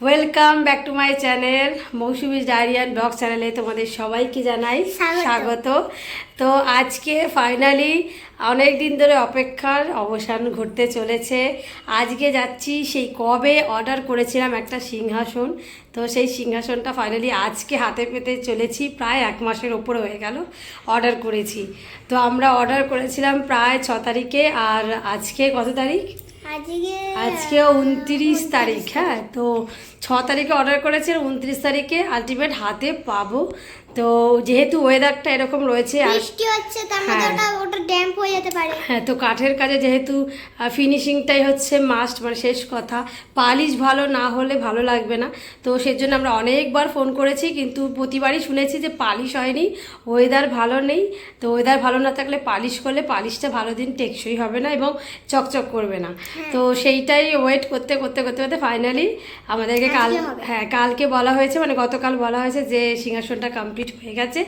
Welcome back to my channel Mousumi ডায়রিয়ান blog চ্যানেলে তোমাদের সবাইকে জানাই স্বাগত। তো আজকে ফাইনালি অনেক দিন ধরে অপেক্ষার অবসান ঘটতে চলেছে। আজকে যাচ্ছি সেই কবে অর্ডার করেছিলাম একটা সিংহাসন। তো সেই সিংহাসনটা ফাইনালি আজকে হাতে পেতে চলেছি প্রায় এক মাসের ওপরে হয়ে গেল অর্ডার করেছি। তো আমরা অর্ডার করেছিলাম প্রায় ছ তারিখে আর আজকে কত তারিখ? আজকে আজকে উনত্রিশ তারিখ হ্যাঁ? তো ছ তারিখে অর্ডার করেছে উনত্রিশ তারিখে আলটিমেট হাতে পাবো। তো যেহেতু ওয়েদারটা এরকম রয়েছে আর মধ্যে হ্যাঁ। হয়ে হ্যাঁ তো কাঠের কাজে যেহেতু ফিনিশিংটাই হচ্ছে মাস্ট মানে শেষ কথা। পালিশ ভালো না হলে ভালো লাগবে না। তো সেজন্য আমরা অনেকবার ফোন করেছি কিন্তু প্রতিবারই শুনেছি যে পালিশ হয়নি ওয়েদার ভালো নেই। তো ওয়েদার ভালো না থাকলে পালিশ করলে পালিশটা ভালো দিন টেকসই হবে না এবং চকচক করবে না। তো সেইটাই ওয়েট করতে করতে করতে করতে ফাইনালি আমাদেরকে কাল হ্যাঁ কালকে বলা হয়েছে মানে গতকাল বলা হয়েছে যে সিংহাসনটা কমপ্লিট হয়ে গেছে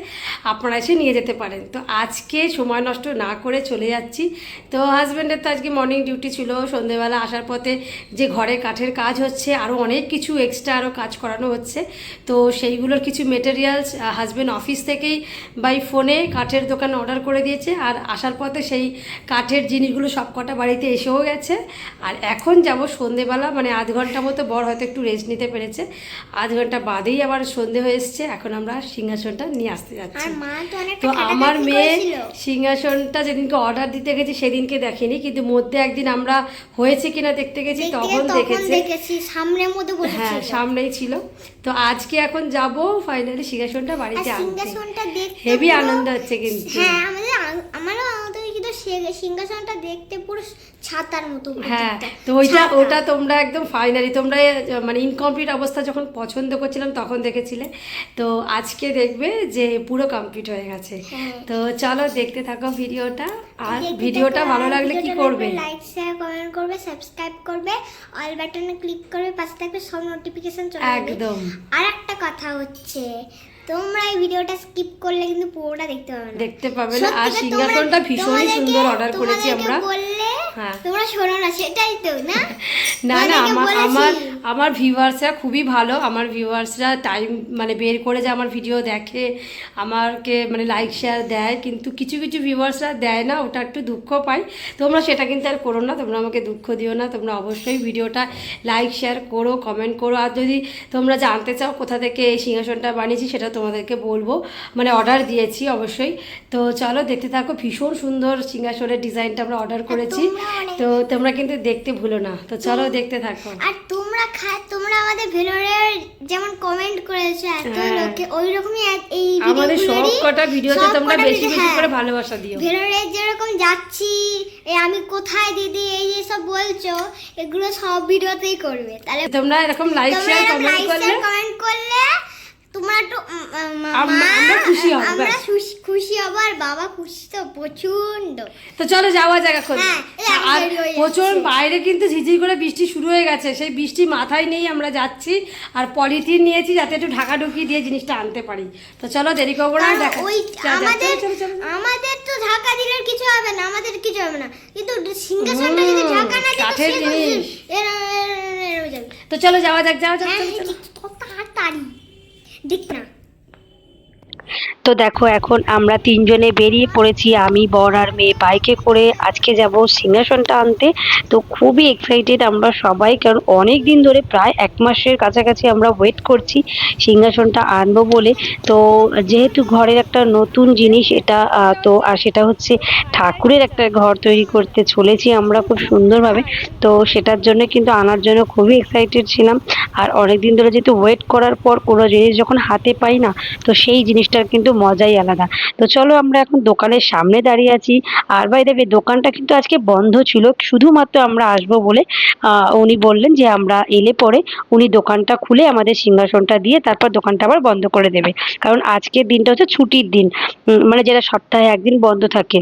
আপনারা এসে নিয়ে যেতে পারেন। তো আজকে সময় নষ্ট না করে চলে যাচ্ছি। তো হাজব্যান্ডের তো আজকে মর্নিং ডিউটি ছিল সন্ধেবেলা আসার পথে যে ঘরে কাঠের কাজ হচ্ছে আরও অনেক কিছু এক্সট্রা আরও কাজ করানো হচ্ছে। তো সেইগুলোর কিছু মেটেরিয়ালস হাজব্যান্ড অফিস থেকেই বাই ফোনে কাঠের দোকানে অর্ডার করে দিয়েছে। আর আসার পথে সেই কাঠের জিনিসগুলো সব কটা বাড়িতে এসেও গেছে। আর এখন যাব সন্ধেবেলা মানে আধ ঘণ্টা মতো বড় হয়তো একটু রেস্ট নিতে পেরেছে। আধ ঘণ্টা বাদেই আবার সন্ধে হয়ে এসছে এখন আমরা সিংহাসনটা নিয়ে আসতে যাচ্ছি। তো আমার মেয়ে সিংহাসনটা যেদিনকে অর্ডার দিতে গেছি সেদিনকে দেখিনি কিন্তু মধ্যে একদিন আমরা হয়েছে কিনা দেখতে গেছি তখন দেখেছি। সামনের মধ্যে হ্যাঁ সামনেই ছিল। তো আজকে এখন যাব ফাইনালি সিংহাসনটা বাড়িতে আনতে। হেভি আনন্দ হচ্ছে কিন্তু। হ্যাঁ আমাদের আ- আমারও আমাদের কিন্তু সে- সিংহাসনটা দেখতে পুরো ছাতার মতো হ্যাঁ তো ওইটা ওটা তোমরা একদম ফাইনালি তোমরা মানে ইনকমপ্লিট অবস্থা যখন পছন্দ করছিলাম তখন দেখেছিলে। তো আজকে দেখবে যে পুরো কমপ্লিট হয়ে গেছে। হ্যাঁ। তো চলো দেখতে থাকো ভিডিওটা আর ভিডিওটা ভালো লাগলে কি করবে? লাইক শেয়ার কমেন্ট করবে সাবস্ক্রাইব করবে অল বাটনে ক্লিক করবে পাশে থাকবে সব নোটিফিকেশন চলে একদম। আর একটা কথা হচ্ছে তোমরা এই ভিডিওটা স্কিপ করলে কিন্তু পুরোটা দেখতে পাবে না। দেখতে পাবে না। আর সিংহাসনটা ভীষণই সুন্দর অর্ডার করেছি আমরা। বললে হ্যাঁ। তোমরা শোনো না সেটাই তো না? না না আমার আমার আমার ভিউয়ার্সরা খুবই ভালো। আমার ভিউয়ার্সরা টাইম মানে বের করে যে আমার ভিডিও দেখে আমাকে মানে লাইক শেয়ার দেয়। কিন্তু কিছু কিছু ভিউয়ার্সরা দেয় না ওটা একটু দুঃখ পাই তোমরা সেটা কিন্তু আর করো না তোমরা আমাকে দুঃখ দিও না। তোমরা অবশ্যই ভিডিওটা লাইক শেয়ার করো কমেন্ট করো। আর যদি তোমরা জানতে চাও কোথা থেকে এই সিংহাসনটা বানিয়েছি সেটা তোমাদেরকে বলব। মানে অর্ডার দিয়েছি অবশ্যই। তো চলো দেখতে থাকো ভীষণ সুন্দর সিংহাসনের ডিজাইনটা আমরা অর্ডার করেছি। তো তোমরা কিন্তু দেখতে ভুলো না। তো চলো দেখতে থাকো। আর তোমরা তোমরা আমাদের ভেলোরের যেমন কমেন্ট করেছ এত হ্যাঁ। লোকে ওই রকমই এই আমাদের সব কটা ভিডিওতে তোমরা বেশি বেশি হ্যাঁ। করে ভালোবাসা দিও। ভেলোরে যেরকম যাচ্ছি এই আমি কোথায় দিদি এই যে সব বলছো এগুলো সব ভিডিওতেই করবে। তাহলে তোমরা এরকম লাইক শেয়ার কমেন্ট করলে? comment করলে তোমরা একটু আমরা খুশি হব, আমরা খুশি- হব আর বাবা খুশি তো প্রচণ্ড তো চলো যাওয়া যাক এখন। হ্যাঁ, আর প্রচুর বাইরে কিন্তু ঝিঝির করে বৃষ্টি শুরু হয়ে গেছে সেই বৃষ্টি মাথায় নেই আমরা যাচ্ছি আর পলিথিন নিয়েছি যাতে একটু ঢাকা ঢুকিয়ে দিয়ে জিনিসটা আনতে পারি। তো চলো দেরি করব না দেখা আমাদের। আমাদের তো ঢাকা দিলে কিছু হবে না আমাদের কিছু হবে না। কিন্তু সিংহাসনটা যদি ঢাকা না কাঠের জিনিস। তো চলো যাওয়া যাক যাওয়া যাক হ্যাঁ তাড়াতাড়ি। দেখ না তো দেখো, এখন আমরা তিনজনে বেরিয়ে পড়েছি। আমি, বর আর মেয়ে বাইকে করে আজকে যাব সিংহাসনটা আনতে। তো খুবই এক্সাইটেড আমরা সবাই, কারণ অনেক দিন ধরে প্রায় এক মাসের কাছাকাছি আমরা ওয়েট করছি সিংহাসনটা আনব বলে। তো যেহেতু ঘরের একটা নতুন জিনিস, এটা তো, আর সেটা হচ্ছে ঠাকুরের একটা ঘর তৈরি করতে চলেছি আমরা খুব সুন্দরভাবে। তো সেটার জন্য কিন্তু আনার জন্য খুবই এক্সাইটেড ছিলাম। আর অনেক দিন ধরে যেহেতু ওয়েট করার পর কোনো জিনিস যখন হাতে পাই না, তো সেই জিনিসটার কিন্তু মজাই আলাদা। তো চলো আমরা এখন দোকানের সামনে দাঁড়িয়ে আছি। আর বাই দেবে দোকানটা কিন্তু আজকে বন্ধ ছিল। শুধুমাত্র আমরা আসব বলে উনি বললেন যে আমরা এলে পরে উনি দোকানটা খুলে আমাদের সিংহাসনটা দিয়ে তারপর দোকানটা আবার বন্ধ করে দেবে। কারণ আজকের দিনটা হচ্ছে ছুটির দিন। মানে যেটা সপ্তাহে একদিন বন্ধ থাকে।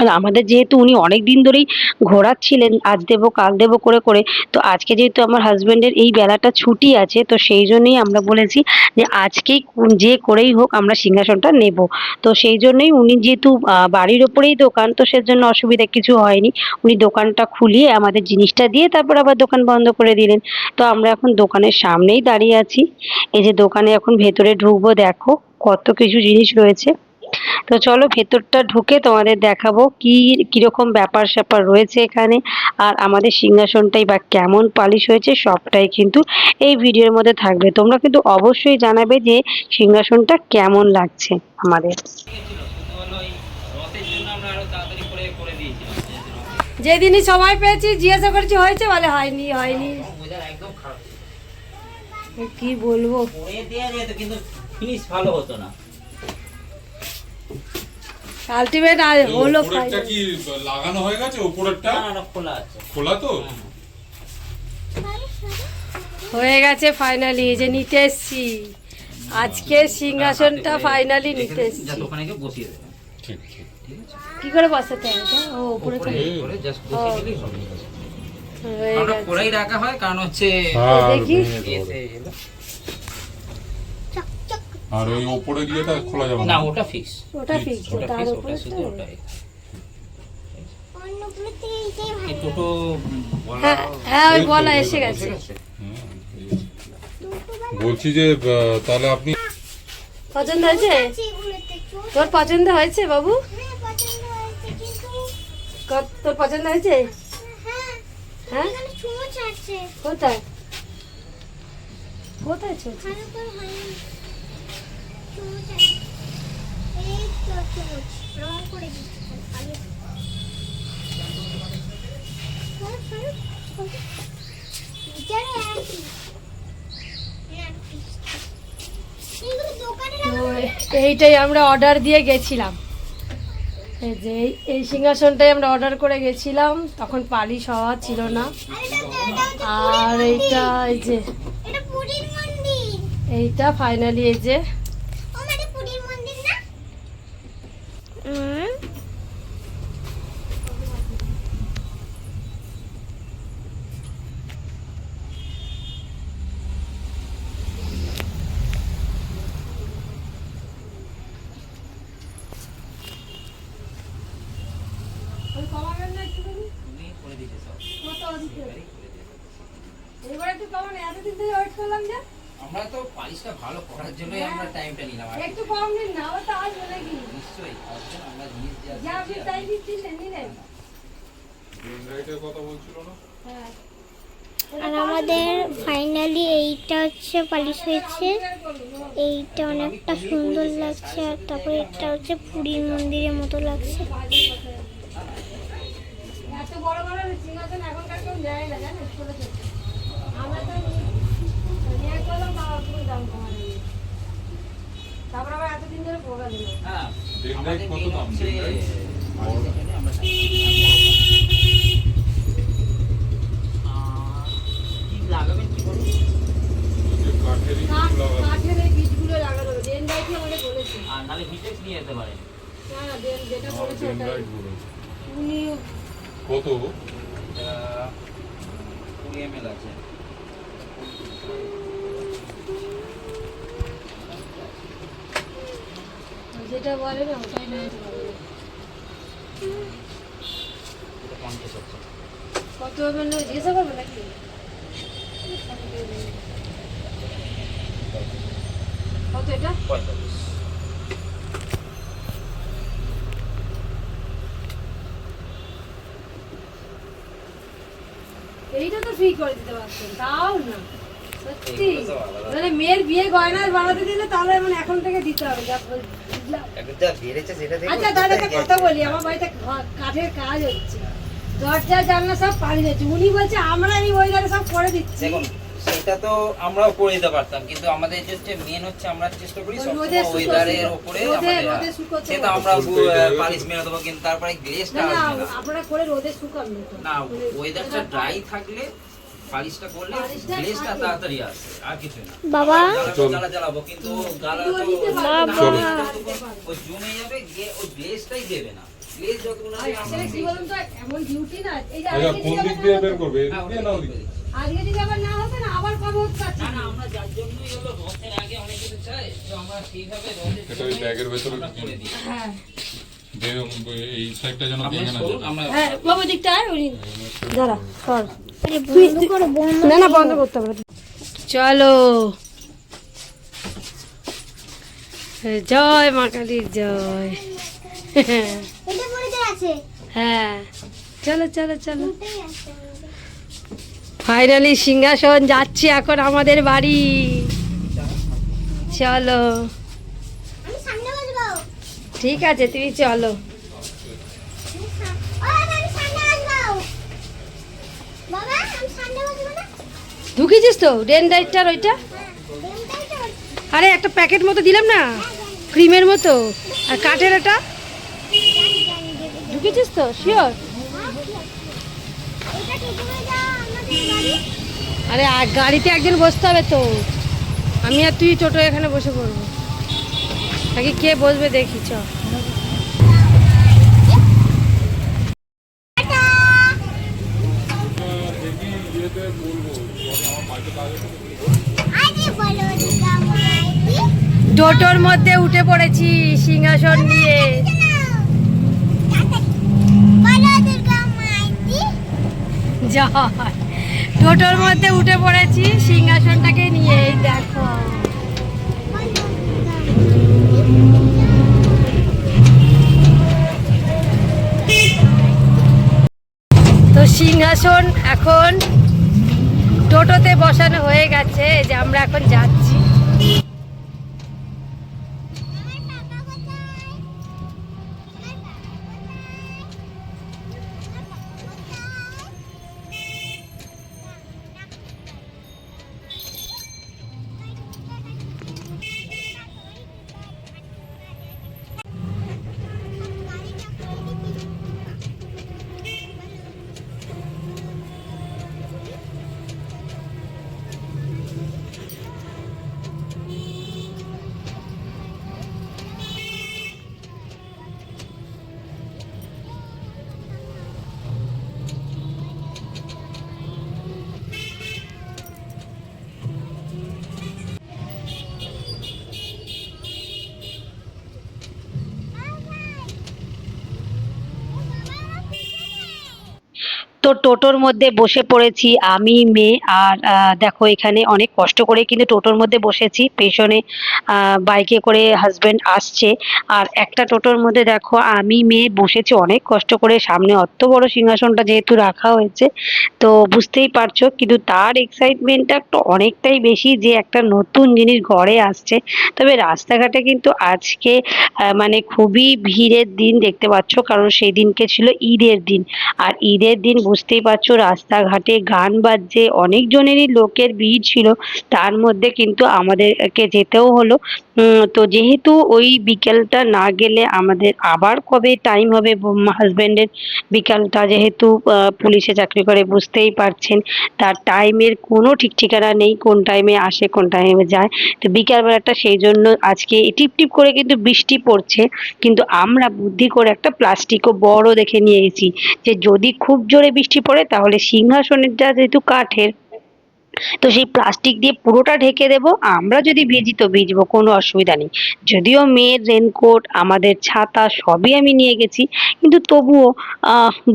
আর আমাদের যেহেতু উনি অনেক দিন ধরেই ঘোরাচ্ছিলেন, আজ দেবো, কাল দেবো করে করে, তো আজকে যেহেতু আমার হাজবেন্ডের এই বেলাটা ছুটি আছে, তো সেই জন্যই আমরা বলেছি যে আজকেই যে করেই হোক আমরা সিংহাসনটা নেব। তো সেই জন্যই উনি যেহেতু বাড়ির ওপরেই দোকান, তো সেজন্য অসুবিধা কিছু হয়নি। উনি দোকানটা খুলিয়ে আমাদের জিনিসটা দিয়ে তারপর আবার দোকান বন্ধ করে দিলেন। তো আমরা এখন দোকানের সামনেই দাঁড়িয়ে আছি। এই যে দোকানে এখন ভেতরে ঢুকবো, দেখো কত কিছু জিনিস রয়েছে। তো চলো ভেতরটা ঢুকে তোমাদের দেখাবো কি কীরকম ব্যাপার স্যাপার রয়েছে এখানে। আর আমাদের সিংহাসনটাই বা কেমন পালিশ হয়েছে সবটাই কিন্তু এই ভিডিওর মধ্যে থাকবে। তোমরা কিন্তু অবশ্যই জানাবে যে সিংহাসনটা কেমন লাগছে আমাদের। যেদিনই সময় পেয়েছি জিজ্ঞাসা করছি হয়েছে? বলে হয়নি হয়নি। কি বলব? দেওয়া যেত কিন্তু ফিনিশ ভালো হতো না। আলটিমেট আর হলো ফাইনাল কি লাগানো হয়ে গেছে? উপরেরটা না না খোলা আছে। খোলা তো? হয়ে গেছে ফাইনালি যে নিতে এসছি। আজকে সিংহাসনটা ফাইনালি নিতে যা এসছি দোকানে গিয়ে বসিয়ে ঠিক ঠিক। কি করে বসাতে হয় এটা? ও উপরে করে? জাস্ট বসিয়ে দিলেই হবে আমরা করেই রাখা হয় কারণ হচ্ছে দেখি। আর ওই ওপরে গিয়েটা খোলা যাবে না ওটা ফিক্স ওটা ফিক্স ওটা তার ফিক্স উপরে ওটা শুধু দুটো হ্যাঁ হ্যাঁ ওই বলা এসে গেছে। বলছি যে তাহলে আপনি পছন্দ হয়েছে? তোর পছন্দ হয়েছে বাবু? হ্যাঁ তোর পছন্দ হয়েছে? হ্যাঁ হ্যাঁ? কোথায়? কোথায় ছোট ভালো করে হয়নি চোঁচ আছে এই তো চোঁচ রং করে দিচ্ছি এইটাই আমরা অর্ডার দিয়ে গেছিলাম। এই যে এই- সিংহাসনটাই আমরা অর্ডার করে গেছিলাম তখন পালিশ হওয়া ছিল না। আর এইটা এই যে এইটা ফাইনালি এই যে ও মানে পুরীর মন্দির না তুমি করে দিতে সব এবার একটু কম এতদিন ধরে ওয়েট করলাম যে পালিশটা ভালো করার জন্যই আমরা টাইমটা নিলাম আর একটু কম নিন না তো আসবে নাকি নিশ্চয়ই আমরা জিনিস যা যা আপনি তাই দিচ্ছিলেন নিলেন ডেনড্রাইটের কথা বলছিল না? হ্যাঁ। আর আমাদের ফাইনালি এইটা হচ্ছে পালিশ হয়েছে। এইটা অনেকটা সুন্দর লাগছে আর তারপরে এটা হচ্ছে পুরীর মন্দিরের মতো লাগছে। এত বড় বড় সিংহাসন এখনকার কেউ নেয় না জানেন ছোট ছোট আমরা তো নিয়ে করলাম দাম কমানো তারপর আবার এতদিন ধরে ভোগা দিল হ্যাঁ কত দাম? লাগাবেন কি বলুন? কাঠের এই বীজগুলো লাগানো হবে। ডেন ডাইটি আমাদের বলেছে? আর নাহলে ভিটেক্স নিয়ে যেতে পারেন না না ডেন যেটা বলেছে ওটাই। উনি কত? কুড়ি এম এল আছে। যেটা বলে না, ওটাই কত হবে না? জিজ্ঞাসা করবে নাকি? কত এটা? এইটা তো ফ্রি করে দিতে পারতেন, তাও না। সত্যি। মানে মেয়ের বিয়ে গয়না বানাতে দিলে তাহলে মানে এখন থেকে দিতে হবে যা আচ্ছা দাদা একটা কথা বলি আমার বাড়িতে কাঠের কাজ হচ্ছে। দরজা জানলা সব পানি যাচ্ছে উনি বলছে আমরা এই ওয়েদারে সব করে দিচ্ছি। সেটা তো আমরাও করে দিতে পারতাম কিন্তু আমাদের যে হচ্ছে মেন হচ্ছে আমরা চেষ্টা করি সবসময় ওয়েদারের উপরে আমাদের সেটা আমরা পালিশ মেরে দেবো কিন্তু তারপরে গ্লেসটা আসবে না। আপনারা করে রোদে শুকান। না ওয়েদারটা ড্রাই থাকলে পালিশটা করলে পালিশটা তাড়াতাড়ি আসে আর কিছু না। বাবা। জ্বালা জ্বালাবো কিন্তু গালা তো ও জমে যাবে গে- ও গ্লেসটাই দেবে না। প্লিজ যতক্ষণ আছে আমরা আসলে কি বলুন তো এমন ডিউটি না। এই যে কোন দিক দিয়ে বের করবে? হ্যাঁ, দিয়ে ওটা না ঠিক ওদিক বলেছে। আজকে যদি আবার না হতো না আবার কবে হতে না না আমরা যার জন্যই হলো রথের আগে অনেক কিছু চাই তো আমরা সেইভাবে রথের এটা ওই ব্যাগের ভেতরে আমরা ঢুকিয়ে করে দিই। হ্যাঁ। এই সাইডটা যেন ভেঙে না যায়। আমরা হ্যাঁ দিকটা আয় ওই দাঁড়া সর। আরে বন্ধ করো বন্ধ না না বন্ধ করতে হবে। চলো। জয় মা কালীর জয়। হ্যাঁ। চলো চলো চলো। ফাইনালি সিংহাসন যাচ্ছি এখন আমাদের বাড়ি। চলো। ঠিক আছে তুমি চলো আমি সা- ও, আমি সামনে আসব বাবা আমি সামনে বসবো না ঢুকেছিস তো? ডেন ডাইটটার ওইটা? আরে, একটা প্যাকেট মতো দিলাম না? ক্রিমের মতো। আর কাঠের এটা ঢুকেছিস তো? শিওর আরে গাড়িতে একজন বসতে হবে তো। আমি আর তুই টোটো এখানে বসে পড়ব। আগে কে বসবে দেখি, চ দেখি ইয়েতে বলব পরে আমার মাইকে কাজ আছে আরে বলো দিকা মাইতি টোটোর মধ্যে উঠে পড়েছি, সিংহাসন নিয়ে। টোটোর মধ্যে উঠে পড়েছি, সিংহাসনটাকে নিয়ে দেখো। তো সিংহাসন এখন টোটোতে বসানো হয়ে গেছে, যে আমরা এখন যাচ্ছি। তো টোটোর মধ্যে বসে পড়েছি আমি, মেয়ে, আর দেখো এখানে অনেক কষ্ট করে কিন্তু টোটোর মধ্যে বসেছি। পেছনে বাইকে করে হাজবেন্ড আসছে। আর একটা টোটোর মধ্যে দেখো আমি, মেয়ে বসেছি অনেক কষ্ট করে। সামনে অত বড় সিংহাসনটা যেহেতু রাখা হয়েছে, তো বুঝতেই পারছ। কিন্তু তার এক্সাইটমেন্টটা একটু অনেকটাই বেশি যে একটা নতুন জিনিস ঘরে আসছে। তবে রাস্তাঘাটে কিন্তু আজকে মানে খুবই ভিড়ের দিন দেখতে পাচ্ছ। কারণ সেই দিনকে ছিল ঈদের দিন। আর ঈদের দিন বুঝতেই পারছ, রাস্তাঘাটে গান বাজছে, অনেকজনেরই লোকের ভিড় ছিল, তার মধ্যে কিন্তু আমাদেরকে যেতেও হলো। তো যেহেতু ওই বিকেলটা না গেলে আমাদের আবার কবে টাইম হবে হাজবেন্ডের বিকালটা যেহেতু পুলিশে চাকরি করে বুঝতেই পারছেন, তার টাইমের কোনো ঠিক ঠিকানা নেই, কোন টাইমে আসে, কোন টাইমে যায়। তো বিকালবেলাটা সেই জন্য আজকে টিপ টিপ করে কিন্তু বৃষ্টি পড়ছে, কিন্তু আমরা বুদ্ধি করে একটা প্লাস্টিকও বড় দেখে নিয়ে এসেছি যে যদি খুব জোরে বৃষ্টি পড়ে তাহলে সিংহাসনের যা যেহেতু কাঠের তো সেই প্লাস্টিক দিয়ে পুরোটা ঢেকে দেব। আমরা যদি ভিজি তো ভিজবো, কোনো অসুবিধা নেই। যদিও মেয়ের রেনকোট আমাদের ছাতা সবই আমি নিয়ে গেছি, কিন্তু তবুও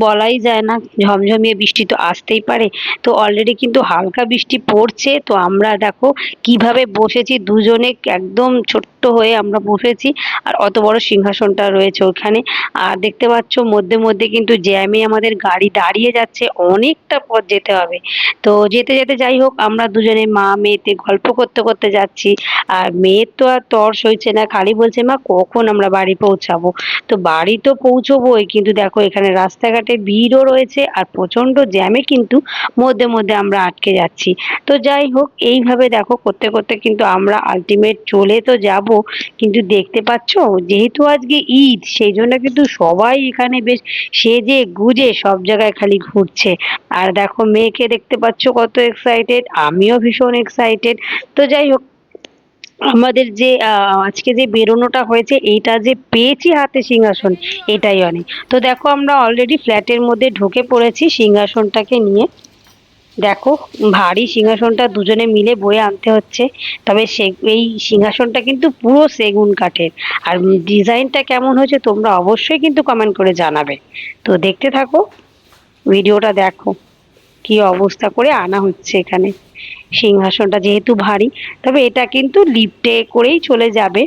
বলাই যায় না, ঝমঝমিয়ে বৃষ্টি তো আসতেই পারে। তো অলরেডি কিন্তু হালকা বৃষ্টি পড়ছে, তো আমরা দেখো কীভাবে বসেছি, দুজনে একদম ছোট্ট হয়ে আমরা বসেছি, আর অত বড় সিংহাসনটা রয়েছে ওখানে। আর দেখতে পাচ্ছ, মধ্যে মধ্যে কিন্তু জ্যামে আমাদের গাড়ি দাঁড়িয়ে যাচ্ছে, অনেকটা পথ যেতে হবে। তো যেতে যেতে যাই হোক আমরা দুজনে মা, মেয়েতে গল্প করতে করতে যাচ্ছি। আর মেয়ের তো আর তর সইছে না। খালি বলছে, মা, কখন আমরা বাড়ি পৌঁছাবো? তো বাড়ি তো পৌঁছবোই, কিন্তু দেখো এখানে রাস্তাঘাটে ভিড়ও রয়েছে আর প্রচণ্ড জ্যামে কিন্তু মধ্যে মধ্যে আমরা আটকে যাচ্ছি। তো যাই হোক, এইভাবে দেখো করতে করতে কিন্তু আমরা আলটিমেট চলে তো যাব। কিন্তু দেখতে পাচ্ছ, যেহেতু আজকে ঈদ, সেই জন্য কিন্তু সবাই এখানে বেশ সেজে গুজে সব জায়গায় খালি ঘুরছে। আর দেখো মেয়েকে দেখতে পাচ্ছ কত এক্সাইটেড আমিও ভীষণ এক্সাইটেড তো যাই হোক, আমাদের যে আজকে যে বেরোনোটা হয়েছে, এইটা যে পেয়েছি হাতে সিংহাসন, এটাই অনেক। তো দেখো, আমরা অলরেডি ফ্ল্যাটের মধ্যে ঢুকে পড়েছি সিংহাসনটাকে নিয়ে। দেখো, ভারী সিংহাসনটা দুজনে মিলে বয়ে আনতে হচ্ছে। তবে সে, এই সিংহাসনটা কিন্তু পুরো সেগুন কাঠের। আর ডিজাইনটা কেমন হয়েছে তোমরা অবশ্যই কিন্তু কমেন্ট করে জানাবে। তো দেখতে থাকো, ভিডিওটা দেখো। কি অবস্থা করে আনা হচ্ছে এখানে? সিংহাসনটা যেহেতু ভারী তবে এটা কিন্তু লিফটে করেই চলে যাবে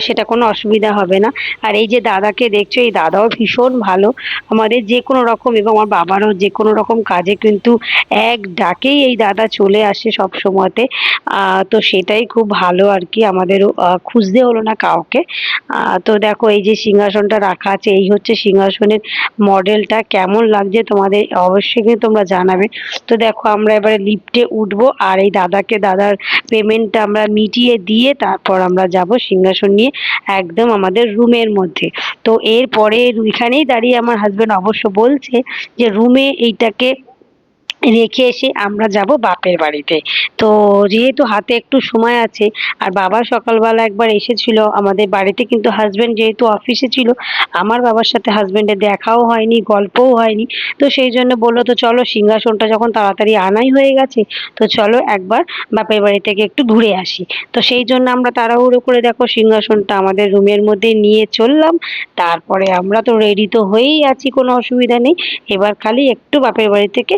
সেটা কোনো অসুবিধা হবে না। আর এই যে দাদাকে দেখছ এই দাদাও ভীষণ ভালো। আমাদের যে কোনো রকম এবং আমার বাবারও যে কোনো রকম কাজে কিন্তু এক ডাকেই এই দাদা চলে আসে সব সময়তে। তো সেটাই খুব ভালো আর কি আমাদেরও আহ, খুঁজতে হলো না কাউকে। তো দেখো এই যে সিংহাসনটা রাখা আছে এই হচ্ছে সিংহাসনের মডেলটা কেমন লাগছে তোমাদের অবশ্যই কিন্তু তোমরা জানাবে। তো দেখো আমরা এবারে লিফটে উঠবো আর এই দাদাকে, দাদার পেমেন্টটা আমরা মিটিয়ে দিয়ে তারপর আমরা যাব সিংহাসন নিয়ে একদম আমাদের রুমের মধ্যে। তো এরপরে ওইখানেই দাঁড়িয়ে আমার হাজব্যান্ড অবশ্য বলছে যে রুমে এইটাকে রেখে এসে আমরা যাব বাপের বাড়িতে। তো যেহেতু হাতে একটু সময় আছে, আর বাবা সকালবেলা একবার এসেছিল, আমাদের বাড়িতে কিন্তু হাজবেন্ড যেহেতু অফিসে ছিল, আমার বাবার সাথে হাজবেন্ডের দেখাও হয়নি, গল্পও হয়নি। তো সেই জন্য বলল, তো চলো সিংহাসনটা যখন তাড়াতাড়ি আনাই হয়ে গেছে, তো চলো একবার বাপের বাড়ি থেকে একটু ঘুরে আসি। তো সেই জন্য আমরা তাড়াহুড়ো করে দেখো সিংহাসনটা আমাদের রুমের মধ্যে নিয়ে চললাম। তারপরে আমরা তো রেডি তো হয়েই আছি, কোনো অসুবিধা নেই। এবার খালি একটু বাপের বাড়ি থেকে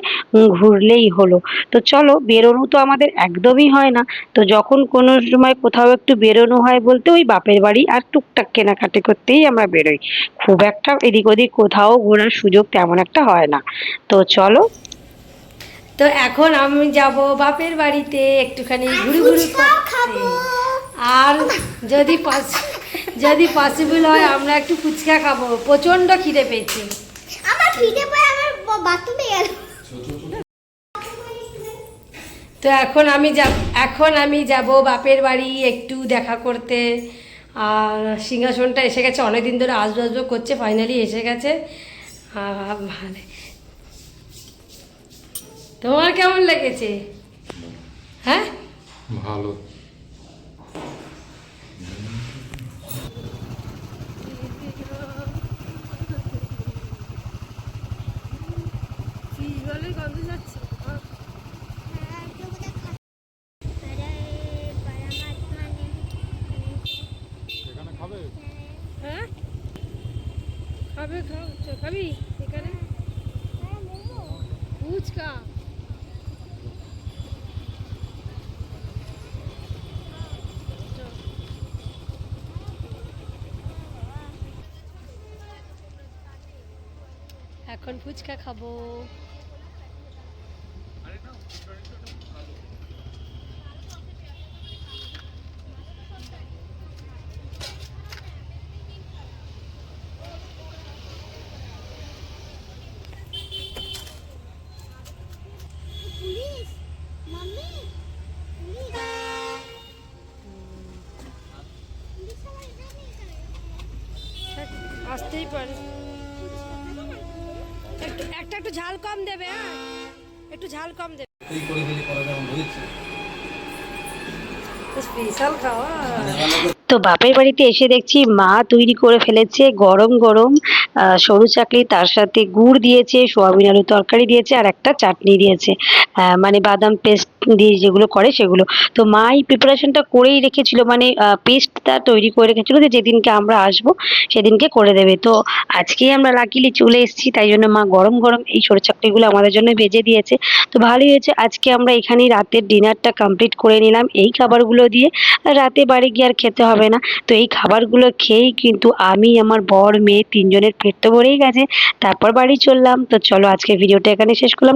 ঘুরলেই হলো। তো চলো বেরোনো তো আমাদের একদমই হয় না। তো যখন কোনো সময় কোথাও একটু বেরোনো হয় বলতে ওই বাপের বাড়ি আর টুকটাক কেনাকাটি করতেই আমরা বেরোই। খুব একটা এদিক ওদিক কোথাও ঘোরার সুযোগ তেমন একটা হয় না। তো চলো। তো এখন আমি যাব বাপের বাড়িতে একটুখানি ঘুরে ঘুরে আর যদি পাস যদি পসিবল হয় আমরা একটু ফুচকা খাব। প্রচণ্ড খিদে পেয়েছি। আমার ফিরে পায় আমার বাথরুমে গেল। তো এখন আমি যাব এখন আমি যাব বাপের বাড়ি একটু দেখা করতে আর সিংহাসনটা এসে গেছে অনেক দিন ধরে আসব আসব করছে ফাইনালি এসে গেছে ভালো তোমার কেমন লেগেছে হ্যাঁ ভালো এখানে এখন ফুচকা খাব। আসতেই পারে কম দেবে হ্যাঁ? একটু ঝাল কম দেবে। এই করে ফেলি করা যেমন স্পেশাল খাওয়া। তো বাপের বাড়িতে এসে দেখছি মা তৈরি করে ফেলেছে, গরম গরম সরু চাকলি, তার সাথে গুড় দিয়েছে, সোয়াবিন আলু তরকারি দিয়েছে আর একটা চাটনি দিয়েছে। মানে বাদাম পেস্ট দিয়ে যেগুলো করে সেগুলো। তো মা এই প্রিপারেশনটা করেই রেখেছিল মানে পেস্টটা তৈরি করে রেখেছিল যে যেদিনকে আমরা আসব সেদিনকে করে দেবে। তো আজকেই আমরা লাকিলি চলে এসেছি, তাই জন্য মা গরম গরম এই সরু চাকলিগুলো আমাদের জন্য ভেজে দিয়েছে। তো ভালোই হয়েছে, আজকে আমরা এখানেই রাতের ডিনারটা কমপ্লিট করে নিলাম। এই খাবারগুলো দিয়ে রাতে বাড়ি গিয়ে আর খেতে হবে না। তো এই খাবারগুলো খেয়েই কিন্তু আমি, আমার বর, মেয়ে তিনজনের পেট তো ভরেই গেছে। তারপর বাড়ি চললাম। তো চলো আজকে ভিডিওটা এখানে শেষ করলাম।